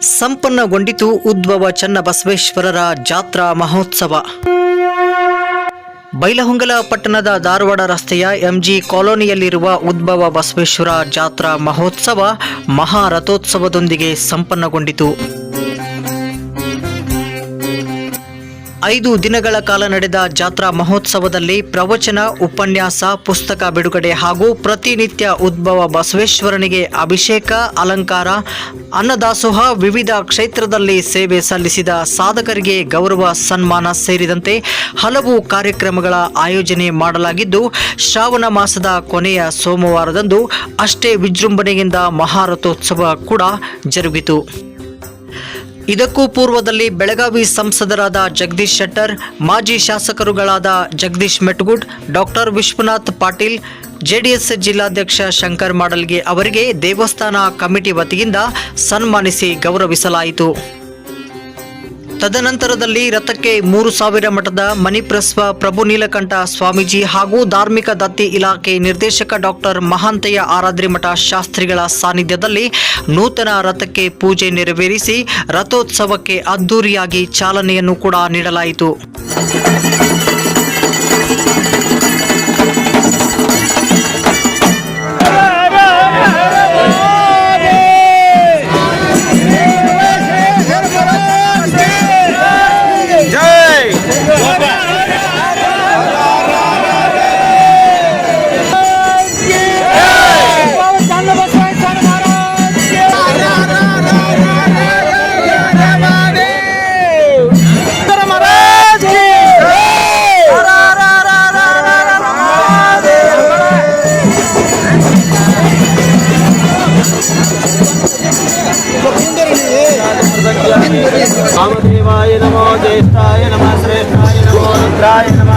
ಸಂಪನ್ನಗೊಂಡಿತು ಉದ್ಭವ ಚನ್ನಬಸವೇಶ್ವರರ ಜಾತ್ರಾ ಮಹೋತ್ಸವ. ಬೈಲಹೊಂಗಲ ಪಟ್ಟಣದ ಧಾರವಾಡ ರಸ್ತೆಯ ಎಂಜಿ ಕಾಲೋನಿಯಲ್ಲಿರುವ ಉದ್ಭವ ಬಸವೇಶ್ವರ ಜಾತ್ರಾ ಮಹೋತ್ಸವ ಮಹಾರಥೋತ್ಸವದೊಂದಿಗೆ ಸಂಪನ್ನಗೊಂಡಿತು. ಐದು ದಿನಗಳ ಕಾಲ ನಡೆದ ಜಾತ್ರಾ ಮಹೋತ್ಸವದಲ್ಲಿ ಪ್ರವಚನ, ಉಪನ್ಯಾಸ, ಪುಸ್ತಕ ಬಿಡುಗಡೆ ಹಾಗೂ ಪ್ರತಿನಿತ್ಯ ಉದ್ಭವ ಬಸವೇಶ್ವರನಿಗೆ ಅಭಿಷೇಕ, ಅಲಂಕಾರ, ಅನ್ನದಾಸೋಹ ವಿವಿಧ ಕ್ಷೇತ್ರದಲ್ಲಿ ಸೇವೆ ಸಲ್ಲಿಸಿದ ಸಾಧಕರಿಗೆ ಗೌರವ, ಸನ್ಮಾನ ಸೇರಿದಂತೆ ಹಲವು ಕಾರ್ಯಕ್ರಮಗಳ ಆಯೋಜನೆ ಮಾಡಲಾಗಿದ್ದು, ಶ್ರಾವಣ ಮಾಸದ ಕೊನೆಯ ಸೋಮವಾರದಂದು ಅಷ್ಟೇ ವಿಜೃಂಭಣೆಯಿಂದ ಮಹಾರಥೋತ್ಸವ ಕೂಡ ಜರುಗಿತು. ಇದಕ್ಕೂ ಪೂರ್ವದಲ್ಲಿ ಬೆಳಗಾವಿ ಸಂಸದರಾದ ಜಗದೀಶ್ ಶೆಟ್ಟರ್, ಮಾಜಿ ಶಾಸಕರುಗಳಾದ ಜಗದೀಶ್ ಮೆಟ್ಗುಡ್ ಡಾಕ್ಟರ್ ವಿಶ್ವನಾಥ್ ಪಾಟೀಲ್, ಜೆಡಿಎಸ್ ಜಿಲ್ಲಾಧ್ಯಕ್ಷ ಶಂಕರ್ ಮಾಡಲ್ಗೆ ಅವರಿಗೆ ದೇವಸ್ಥಾನ ಕಮಿಟಿ ವತಿಯಿಂದ ಸನ್ಮಾನಿಸಿ ಗೌರವಿಸಲಾಯಿತು. ತದನಂತರದಲ್ಲಿ ರಥಕ್ಕೆ ಮೂರು ಸಾವಿರ ಮಠದ ಮಣಿಪ್ರಸ್ವ ಪ್ರಭು ನೀಲಕಂಠ ಸ್ವಾಮೀಜಿ ಹಾಗೂ ಧಾರ್ಮಿಕ ದತ್ತಿ ಇಲಾಖೆ ನಿರ್ದೇಶಕ ಡಾಕ್ಟರ್ ಮಹಾಂತಯ್ಯ ಆರಾದ್ರಿ ಮಠ ಶಾಸ್ತ್ರಿಗಳ ಸಾನ್ನಿಧ್ಯದಲ್ಲಿ ನೂತನ ರಥಕ್ಕೆ ಪೂಜೆ ನೆರವೇರಿಸಿ ರಥೋತ್ಸವಕ್ಕೆ ಅದ್ದೂರಿಯಾಗಿ ಚಾಲನೆಯನ್ನು ಕೂಡ ನೀಡಲಾಯಿತು. entrar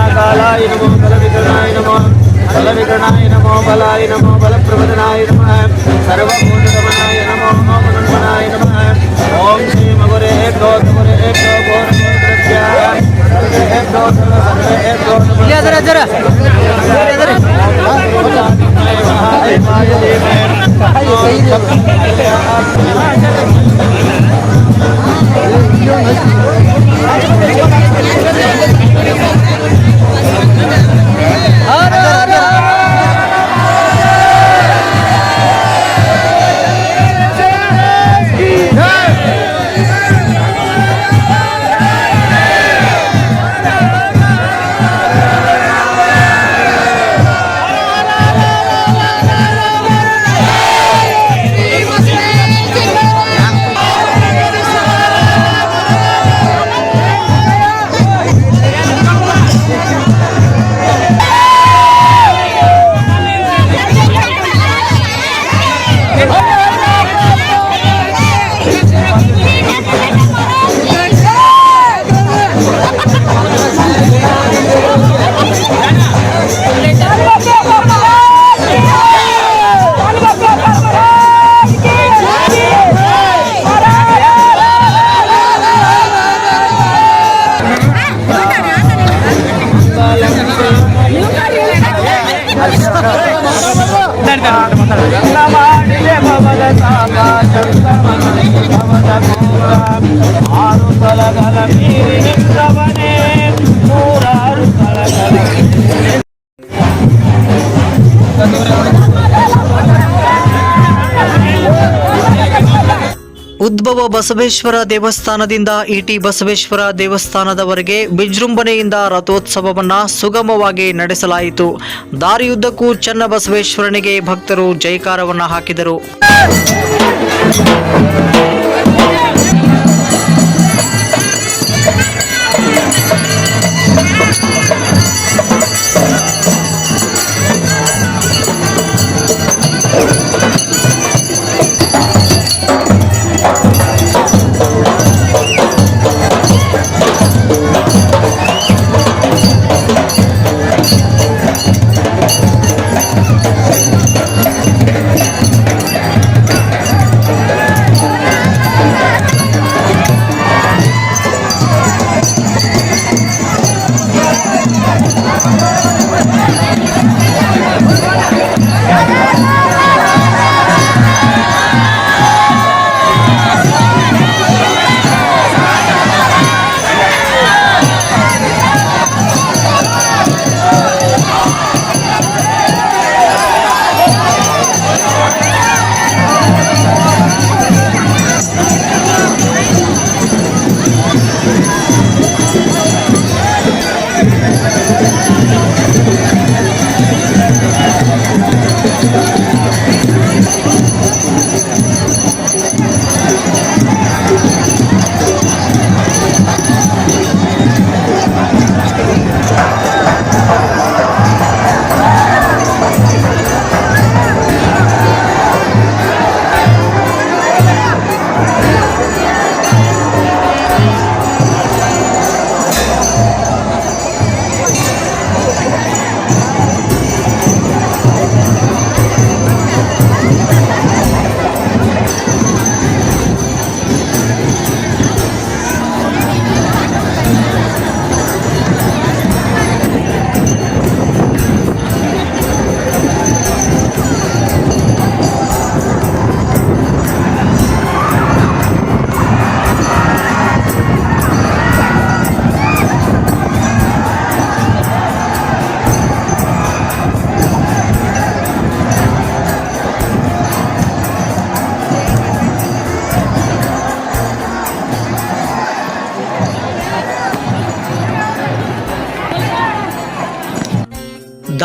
చందమాడిలే భవద తాప చందమాడి భవద పూర ఆరు తొలగల ಉದ್ಭವ ಬಸವೇಶ್ವರ ದೇವಸ್ಥಾನದಿಂದ ಇಟಿ ಬಸವೇಶ್ವರ ದೇವಸ್ಥಾನದವರೆಗೆ ವಿಜೃಂಭಣೆಯಿಂದ ರಥೋತ್ಸವವನ್ನು ಸುಗಮವಾಗಿ ನಡೆಸಲಾಯಿತು. ದಾರಿಯುದ್ದಕ್ಕೂ ಚನ್ನಬಸವೇಶ್ವರನಿಗೆ ಭಕ್ತರು ಜೈಕಾರವನ್ನು ಹಾಕಿದರು.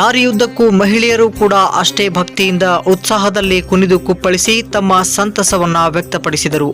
ದಾರಿಯುದ್ದಕ್ಕೂ ಮಹಿಳೆಯರು ಕೂಡ ಅಷ್ಟೇ ಭಕ್ತಿಯಿಂದ ಉತ್ಸಾಹದಲ್ಲಿ ಕುಣಿದು ಕುಪ್ಪಳಿಸಿ ತಮ್ಮ ಸಂತಸವನ್ನ ವ್ಯಕ್ತಪಡಿಸಿದರು.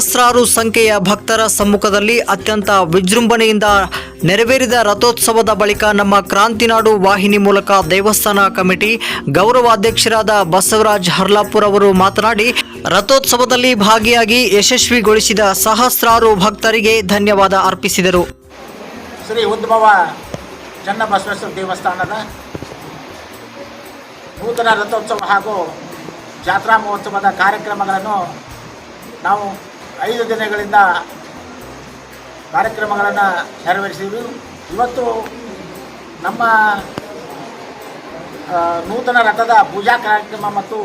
ಸಹಸ್ರಾರು ಸಂಖ್ಯೆಯ ಭಕ್ತರ ಸಮ್ಮುಖದಲ್ಲಿ ಅತ್ಯಂತ ವಿಜೃಂಭಣೆಯಿಂದ ನೆರವೇರಿದ ರಥೋತ್ಸವದ ಬಳಿಕ ನಮ್ಮ ಕ್ರಾಂತಿನಾಡು ವಾಹಿನಿ ಮೂಲಕ ದೇವಸ್ಥಾನ ಕಮಿಟಿ ಗೌರವಾಧ್ಯಕ್ಷರಾದ ಬಸವರಾಜ್ ಹರ್ಲಾಪುರ್ ಅವರು ಮಾತನಾಡಿ, ರಥೋತ್ಸವದಲ್ಲಿ ಭಾಗಿಯಾಗಿ ಯಶಸ್ವಿಗೊಳಿಸಿದ ಸಹಸ್ರಾರು ಭಕ್ತರಿಗೆ ಧನ್ಯವಾದ ಅರ್ಪಿಸಿದರು. ಶ್ರೀ ಉದ್ಭವ ಚನ್ನಬಸವೇಶ್ವರ ದೇವಸ್ಥಾನದ ನೂತನ ರಥೋತ್ಸವ ಹಾಗೂ ಜಾತ್ರಾ ಮಹೋತ್ಸವದ ಕಾರ್ಯಕ್ರಮಗಳನ್ನು ನಾವು ಐದು ದಿನಗಳಿಂದ ಕಾರ್ಯಕ್ರಮಗಳನ್ನು ನೆರವೇರಿಸಿದ್ವಿ ಇವತ್ತು ನಮ್ಮ ನೂತನ ರಥದ ಪೂಜಾ ಕಾರ್ಯಕ್ರಮ ಮತ್ತು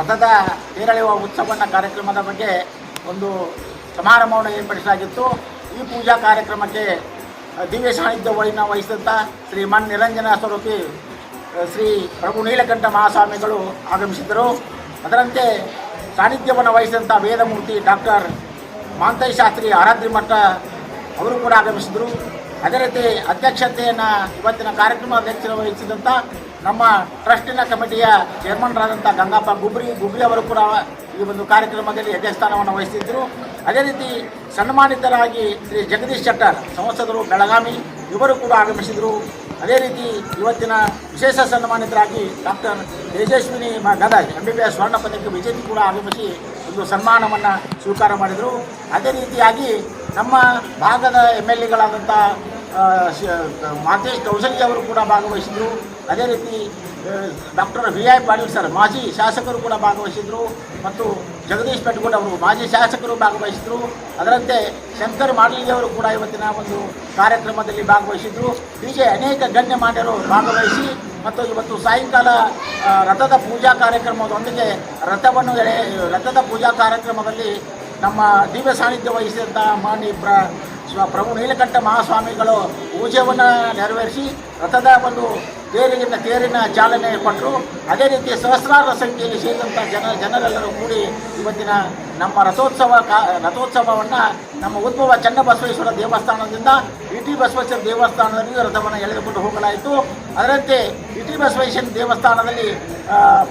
ರಥದ ತೇರಳೆಯುವ ಉತ್ಸವನ ಕಾರ್ಯಕ್ರಮದ ಬಗ್ಗೆ ಒಂದು ಸಮಾರಂಭವನ್ನು ಏರ್ಪಡಿಸಲಾಗಿತ್ತು. ಈ ಪೂಜಾ ಕಾರ್ಯಕ್ರಮಕ್ಕೆ ದಿವ್ಯ ದಿವ್ಯ ವಹಿನ ವಹಿಸಿದಂಥ ಶ್ರೀ ಮನ್ ನಿರಂಜನ ಸ್ವರೂಪಿ, ಶ್ರೀ ಪ್ರಭು ನೀಲಕಂಠ ಮಹಾಸ್ವಾಮಿಗಳು ಆಗಮಿಸಿದ್ದರು. ಅದರಂತೆ ಸಾನ್ನಿಧ್ಯವನ್ನು ವಹಿಸಿದಂಥ ವೇದಮೂರ್ತಿ ಡಾಕ್ಟರ್ ಮಾಂತೈ ಶಾಸ್ತ್ರಿ ಆರಾಧ್ರಿ ಮಠ ಅವರು ಕೂಡ ಆಗಮಿಸಿದರು. ಅದೇ ರೀತಿ ಅಧ್ಯಕ್ಷತೆಯನ್ನು ಇವತ್ತಿನ ಕಾರ್ಯಕ್ರಮ ಅಧ್ಯಕ್ಷರ ವಹಿಸಿದಂಥ ನಮ್ಮ ಟ್ರಸ್ಟಿನ ಕಮಿಟಿಯ ಚೇರ್ಮನ್ರಾದಂಥ ಗಂಗಪ್ಪ ಗುಬ್ರಿ ಗುಬ್ರಿ ಅವರು ಕೂಡ ಈ ಒಂದು ಕಾರ್ಯಕ್ರಮದಲ್ಲಿ ಅಧ್ಯಕ್ಷಸ್ಥಾನವನ್ನು ವಹಿಸಿದ್ದರು ಅದೇ ರೀತಿ ಸನ್ಮಾನಿತರಾಗಿ ಶ್ರೀ ಜಗದೀಶ್ ಶೆಟ್ಟರ್, ಸಂಸದರು ಬೆಳಗಾವಿ ಇವರು ಕೂಡ ಆಗಮಿಸಿದರು. ಅದೇ ರೀತಿ ಇವತ್ತಿನ ವಿಶೇಷ ಸನ್ಮಾನಿತರಾಗಿ doctor Tejaswini Gadag M B B S ಸ್ವರ್ಣ ಪದಕ್ಕೆ ಬಿಜೆಪಿ ಕೂಡ ಆಗಮಿಸಿ ಒಂದು ಸನ್ಮಾನವನ್ನು ಸ್ವೀಕಾರ ಮಾಡಿದರು. ಅದೇ ರೀತಿಯಾಗಿ ನಮ್ಮ ಭಾಗದ ಎಂ ಎಲ್ ಎಗಳಾದಂಥ ಮಾತೇಶ್ ಕೌಸಲ್ಯ ಅವರು ಕೂಡ ಭಾಗವಹಿಸಿದರು. ಅದೇ ರೀತಿ doctor V I Patil sir, ಮಾಜಿ ಶಾಸಕರು ಕೂಡ ಭಾಗವಹಿಸಿದರು. ಮತ್ತು ಜಗದೀಶ್ ಪೆಟ್ಗೋಡ್ ಅವರು ಮಾಜಿ ಶಾಸಕರು ಭಾಗವಹಿಸಿದರು. ಅದರಂತೆ ಶಂಕರ್ ಮಾಡಲಿಗೆ ಅವರು ಕೂಡ ಇವತ್ತಿನ ಒಂದು ಕಾರ್ಯಕ್ರಮದಲ್ಲಿ ಭಾಗವಹಿಸಿದರು. ಹೀಗೆ ಅನೇಕ ಗಣ್ಯಮಾನ್ಯರು ಭಾಗವಹಿಸಿ ಮತ್ತು ಇವತ್ತು ಸಾಯಂಕಾಲ ರಥದ ಪೂಜಾ ಕಾರ್ಯಕ್ರಮದೊಂದಿಗೆ ರಥವನ್ನು ಎಳೆ, ರಥದ ಪೂಜಾ ಕಾರ್ಯಕ್ರಮದಲ್ಲಿ ನಮ್ಮ ದಿವ್ಯ ಸಾನ್ನಿಧ್ಯ ವಹಿಸಿದಂಥ ಮಾನ್ಯ ಪ್ರ, ಸ್ವ, ಪ್ರಭು ನೀಲಕಂಠ ಮಹಾಸ್ವಾಮಿಗಳು ಪೂಜೆಯನ್ನು ನೆರವೇರಿಸಿ ರಥದ ಒಂದು ತೇರಿನ ತೇರಿನ ಚಾಲನೆ ಕೊಟ್ಟರು ಅದೇ ರೀತಿ ಸಹಸ್ರಾರ ಸಂಖ್ಯೆಯಲ್ಲಿ ಸೇರಿದಂಥ ಜನ, ಜನರೆಲ್ಲರೂ ಕೂಡಿ ಇವತ್ತಿನ ನಮ್ಮ ರಥೋತ್ಸವ ಕಾ, ರಥೋತ್ಸವವನ್ನು ನಮ್ಮ ಉದ್ಭವ ಚನ್ನಬಸವೇಶ್ವರ ದೇವಸ್ಥಾನದಿಂದ ಇಟಿ ಬಸವೇಶ್ವರ ದೇವಸ್ಥಾನದಲ್ಲಿ ರಥವನ್ನು ಎಳೆದುಕೊಂಡು ಹೋಗಲಾಯಿತು. ಅದರಂತೆ ಇಟಿ ಬಸವೇಶ್ವರ ದೇವಸ್ಥಾನದಲ್ಲಿ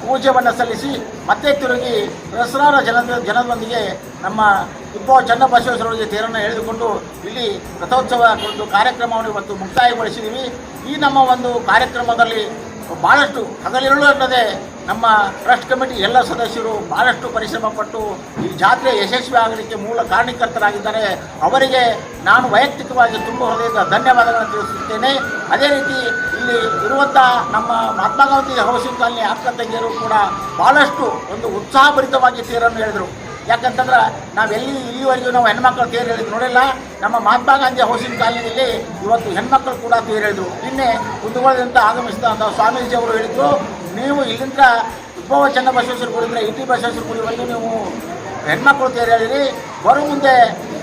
ಪೂಜೆಯನ್ನು ಸಲ್ಲಿಸಿ ಮತ್ತೆ ತಿರುಗಿ ಸಹಸ್ರಾರ ಜನ ಜನರೊಂದಿಗೆ ನಮ್ಮ ಉದ್ಭವ ಚನ್ನಬಸವೇಶ್ವರರಿಗೆ ತೇರನ್ನು ಎಳೆದುಕೊಂಡು ಇಲ್ಲಿ ರಥೋತ್ಸವ ಒಂದು ಕಾರ್ಯಕ್ರಮವನ್ನು ಇವತ್ತು ಮುಕ್ತಾಯಗೊಳಿಸಿದ್ದೀವಿ. ಈ ನಮ್ಮ ಒಂದು ಕಾರ್ಯಕ್ರಮದಲ್ಲಿ ಭಾಳಷ್ಟು ಹಗಲಿರುಳು ಅನ್ನದೇ ನಮ್ಮ ಟ್ರಸ್ಟ್ ಕಮಿಟಿ ಎಲ್ಲ ಸದಸ್ಯರು ಭಾಳಷ್ಟು ಪರಿಶ್ರಮ ಪಟ್ಟು ಈ ಜಾತ್ರೆ ಯಶಸ್ವಿ ಆಗಲಿಕ್ಕೆ ಮೂಲ ಕಾರಣೀಕರ್ತರಾಗಿದ್ದಾರೆ ಅವರಿಗೆ ನಾನು ವೈಯಕ್ತಿಕವಾಗಿ ತುಂಬ ಹೃದಯದ ಧನ್ಯವಾದಗಳನ್ನು ತಿಳಿಸುತ್ತೇನೆ. ಅದೇ ರೀತಿ ಇಲ್ಲಿ ಇರುವಂಥ ನಮ್ಮ ಮಹಾತ್ಮ ಗಾಂಧಿ ಹೌಸಿಂಗ್ ಕಾಲನಿ ಅಕ್ಕ ಕೂಡ ಭಾಳಷ್ಟು ಒಂದು ಉತ್ಸಾಹಭರಿತವಾಗಿ ತೇರನ್ನು ಹೇಳಿದರು. ಯಾಕಂತಂದ್ರೆ ನಾವೆಲ್ಲಿ ಇಲ್ಲಿವರೆಗೂ ನಾವು ಹೆಣ್ಮಕ್ಳು ತೇರು ಹೇಳಿದ್ರು ನೋಡಿಲ್ಲ. ನಮ್ಮ ಮಹಾತ್ಮ ಗಾಂಧಿ ಹೌಸಿನ ಕಾಲದಲ್ಲಿ ಇವತ್ತು ಹೆಣ್ಮಕ್ಳು ಕೂಡ ತೇರು ಹೇಳಿದ್ರು. ನಿನ್ನೆ ಕುಂದಗೋಳದಿಂದ ಆಗಮಿಸಿದ ಸ್ವಾಮೀಜಿ ಅವರು ಹೇಳಿದ್ರು. ನೀವು ಇಲ್ಲಿಂದ ಉದ್ಭವ ಚನ್ನಬಸವೇಶ್ವರ ಗುಡಿಯಿಂದ ಇಟಿ ಬಸವೇಶ್ವರ ಗುಡಿವರೆಗೂ ನೀವು ಹೆಣ್ಮಕ್ಳು ತೇರು ಹೇಳಿರಿ. ಬರೋ ಮುಂದೆ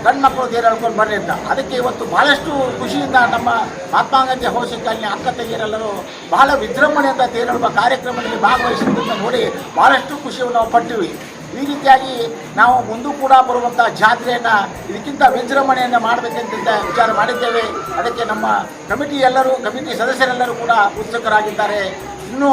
ಗಂಡು ಮಕ್ಕಳು ತೇರು ಹೇಳ್ಕೊಂಡು ಬರ್ರಿ ಅಂತ. ಅದಕ್ಕೆ ಇವತ್ತು ಬಹಳಷ್ಟು ಖುಷಿಯಿಂದ ನಮ್ಮ ಮಹಾತ್ಮ ಗಾಂಧಿ ಹೋಸಿನ ಕಾಲಿನ ಅಕ್ಕ ತಂಗಿಯರೆಲ್ಲರೂ ಬಹಳ ವಿಜೃಂಭಣೆಯಿಂದ ತೇರು ಹೇಳುವ ಕಾರ್ಯಕ್ರಮದಲ್ಲಿ ಭಾಗವಹಿಸಿದ್ದನ್ನು ನೋಡಿ ಬಹಳಷ್ಟು ಖುಷಿಯನ್ನು ನಾವು ಪಟ್ಟಿವಿ ಈ ರೀತಿಯಾಗಿ ನಾವು ಮುಂದೂ ಕೂಡ ಬರುವಂಥ ಜಾತ್ರೆಯನ್ನು, ಇದಕ್ಕಿಂತ ವಿಜೃಂಭಣೆಯನ್ನು ಮಾಡಬೇಕಂತ ವಿಚಾರ ಮಾಡಿದ್ದೇವೆ. ಅದಕ್ಕೆ ನಮ್ಮ ಕಮಿಟಿ ಎಲ್ಲರೂ, ಕಮಿಟಿ ಸದಸ್ಯರೆಲ್ಲರೂ ಕೂಡ ಉತ್ಸುಕರಾಗಿದ್ದಾರೆ. ಇನ್ನೂ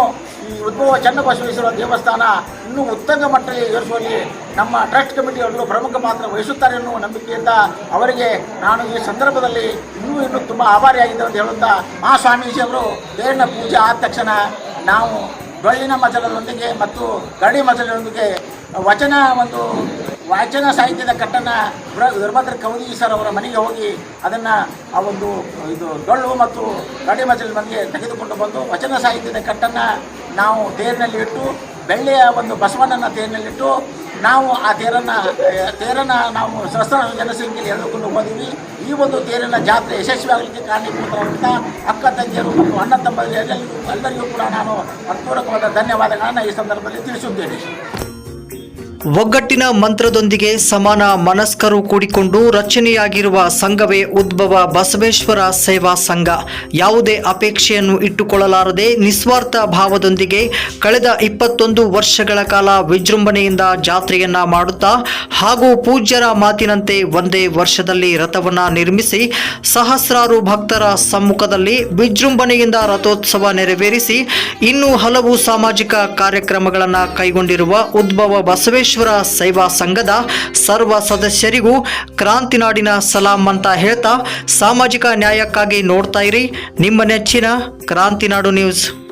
ಈ ಉದ್ಭವ ಚನ್ನಬಸವೇಶ್ವರ ದೇವಸ್ಥಾನ ಇನ್ನೂ ಉತ್ತಮ ಮಟ್ಟದಲ್ಲಿ ಏರಿಸುವಲ್ಲಿ ನಮ್ಮ ಟ್ರಸ್ಟ್ ಕಮಿಟಿಯವರು ಪ್ರಮುಖ ಪಾತ್ರ ವಹಿಸುತ್ತಾರೆ ಎನ್ನುವ ನಂಬಿಕೆಯಿಂದ ಅವರಿಗೆ ನಾನು ಈ ಸಂದರ್ಭದಲ್ಲಿ ಇನ್ನೂ ಇನ್ನೂ ತುಂಬ ಆಭಾರಿಯಾಗಿದ್ದೆ ಅಂತ ಹೇಳುತ್ತಾ ಮಹಾಸ್ವಾಮೀಜಿಯವರು ದೇವನ ಪೂಜೆ ಆದ ತಕ್ಷಣ ನಾವು ಡೊಳ್ಳಿನ ಮಜಲದೊಂದಿಗೆ ಮತ್ತು ಗಡಿ ಮಜಲದೊಂದಿಗೆ ವಚನ ಒಂದು ವಾಚನ ಸಾಹಿತ್ಯದ ಕಟ್ಟನ್ನು ವೀರಭದ್ರ ಕವದಿ ಸರ್ ಅವರ ಮನೆಗೆ ಹೋಗಿ ಅದನ್ನು ಆ ಒಂದು ಇದು ಡೊಳ್ಳು ಮತ್ತು ಗಡಿ ಮಜಲ ಮನೆಗೆ ತೆಗೆದುಕೊಂಡು ಬಂದು ವಚನ ಸಾಹಿತ್ಯದ ಕಟ್ಟನ್ನು ನಾವು ತೇರಿನಲ್ಲಿ ಇಟ್ಟು, ಬೆಳ್ಳಿಯ ಒಂದು ಬಸವಣ್ಣನ ತೇರಿನಲ್ಲಿಟ್ಟು ನಾವು ಆ ತೇರನ್ನು ತೇರನ್ನು ನಾವು ಸಹಸ್ರ ಜನಸಂಖ್ಯೆಯಲ್ಲಿ ಎಳೆದುಕೊಂಡು ಹೋದಿವಿ. ಈ ಒಂದು ತೇರಿನ ಜಾತ್ರೆ ಯಶಸ್ವಿಯಾಗಲಿಕ್ಕೆ ಕಾರಣೀಭೂತರಾದಂಥ ಅಕ್ಕ, ತಂಗಿಯರು ಮತ್ತು ಅಣ್ಣ ತಮ್ಮ ಎಲ್ಲರಿಗೂ ಕೂಡ ನಾನು ಹೃತ್ಪೂರ್ವಕವಾದ ಧನ್ಯವಾದಗಳನ್ನು ಈ ಸಂದರ್ಭದಲ್ಲಿ ತಿಳಿಸುತ್ತೇನೆ. ಒಗ್ಗಟ್ಟಿನ ಮಂತ್ರದೊಂದಿಗೆ ಸಮಾನ ಮನಸ್ಕರು ಕೂಡಿಕೊಂಡು ರಚನೆಯಾಗಿರುವ ಸಂಘವೇ ಉದ್ಭವ ಬಸವೇಶ್ವರ ಸೇವಾ ಸಂಘ. ಯಾವುದೇ ಅಪೇಕ್ಷೆಯನ್ನು ಇಟ್ಟುಕೊಳ್ಳಲಾರದೆ ನಿಸ್ವಾರ್ಥ ಭಾವದೊಂದಿಗೆ ಕಳೆದ ಇಪ್ಪತ್ತೊಂದು ವರ್ಷಗಳ ಕಾಲ ವಿಜೃಂಭಣೆಯಿಂದ ಜಾತ್ರೆಯನ್ನ ಮಾಡುತ್ತಾ ಹಾಗೂ ಪೂಜ್ಯರ ಮಾತಿನಂತೆ ಒಂದೇ ವರ್ಷದಲ್ಲಿ ರಥವನ್ನ ನಿರ್ಮಿಸಿ ಸಹಸ್ರಾರು ಭಕ್ತರ ಸಮ್ಮುಖದಲ್ಲಿ ವಿಜೃಂಭಣೆಯಿಂದ ರಥೋತ್ಸವ ನೆರವೇರಿಸಿ ಇನ್ನೂ ಹಲವು ಸಾಮಾಜಿಕ ಕಾರ್ಯಕ್ರಮಗಳನ್ನು ಕೈಗೊಂಡಿರುವ ಉದ್ಭವ ಬಸವೇಶ್ವರ ಸೇವಾ ಸಂಘದ ಸರ್ವ ಸದಸ್ಯರಿಗೂ ಕ್ರಾಂತಿನಾಡಿನ ಸಲಾಂ ಅಂತ ಹೇಳ್ತಾ ಸಾಮಾಜಿಕ ನ್ಯಾಯಕ್ಕಾಗಿ ನೋಡ್ತಾ ಇರಿ. ನಿಮ್ಮ ನೆಚ್ಚಿನ ಕ್ರಾಂತಿನಾಡು ನ್ಯೂಸ್.